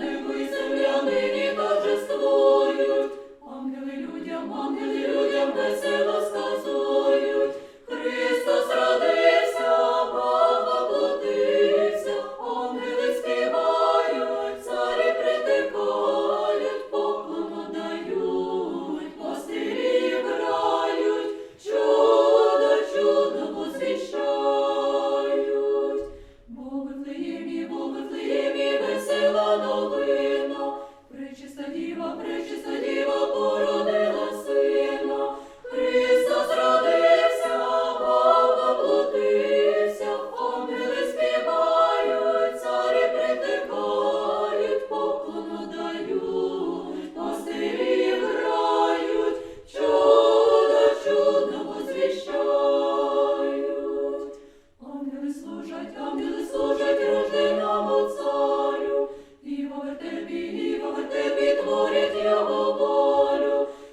небо і земля Пречиста діва, пору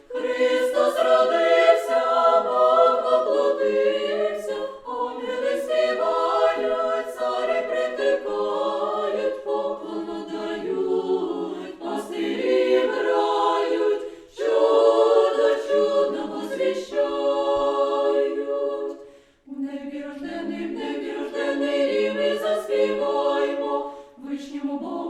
Христос родився, Бог воплотився, ангели співають, царі притикають, поклону дають, грають, чудо чудного звіщають. В небі рождений, в ми заспіваємо, вишньому Богу.